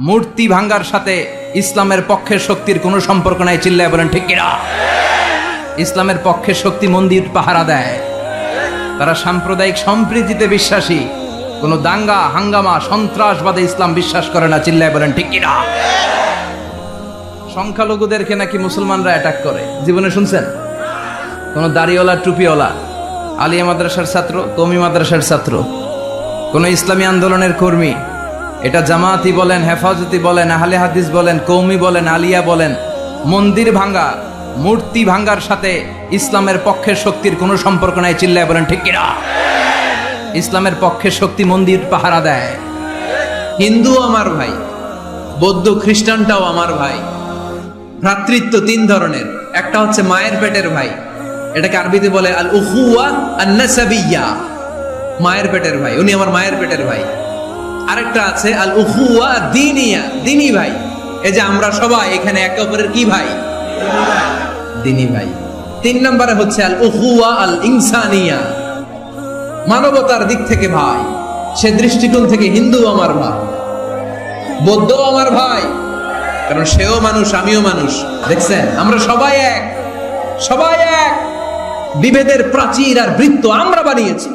মূর্তি ভাঙ্গার সাথে ইসলামের পক্ষের শক্তির কোনো সম্পর্ক নাই, চিল্লায় বলেন, ঠিক কিনা? ইসলামের পক্ষের শক্তি মন্দির পাহারা দেয়। তারা সাম্প্রদায়িক সম্প্রীতিতে বিশ্বাসী। কোনো দাঙ্গা, হাঙ্গামা, সন্ত্রাসবাদে ইসলাম বিশ্বাস করে না, চিল্লায় বলেন, ঠিক কিনা? সংখ্যালঘুদেরকে নাকি মুসলমানরা অ্যাটাক করে। জীবনে শুনছেন? কোন দাড়িওয়ালা, টুপিওয়ালা, আলিয়া মাদ্রাসার ছাত্র, কমি মাদ্রাসার ছাত্র, কোন ইসলামী আন্দোলনের কর্মী এটা জামাতি বলেন, হেফাজতি বলেন, আহলে হাদিস বলেন, কৌমি বলেন, আলিয়া বলেন, মন্দির ভাঙ্গা, মূর্তি ভাঙ্গার সাথে ইসলামের পক্ষের শক্তির কোনো সম্পর্ক নাই, চিল্লায় বলেন, ঠিক কিনা? ইসলামের পক্ষের শক্তি মন্দির পাহারা দেয়। হিন্দু আমার ভাই, বৌদ্ধ খ্রিস্টানটাও আমার ভাই, ভ্রাতৃত্ব তিন ধরনের, একটা হচ্ছে মায়ের পেটের ভাই, এটাকে আরবিতে বলে আল উহুয়া আন্নাসাবিয়া, মায়ের পেটের ভাই, উনি আমার মায়ের পেটের ভাই। আরেকটা আছে আল উহুয়া দিনিয়া। দিনী ভাই। এই যে আমরা সবাই এখানে একে অপরের কি ভাই? দিনী ভাই। তিন নম্বরে হচ্ছে আল উহুয়া আল ইনসানিয়া মানবতার দিক থেকে ভাই। সে দৃষ্টিকোণ থেকে হিন্দু আমার ভাই। বৌদ্ধ আমার ভাই। কারণ সেও মানুষ, আমিও মানুষ। দেখছেন? আমরা সবাই এক। সবাই এক। বিভেদের প্রাচীর আর বৃত্ত আমরা বানিয়েছি।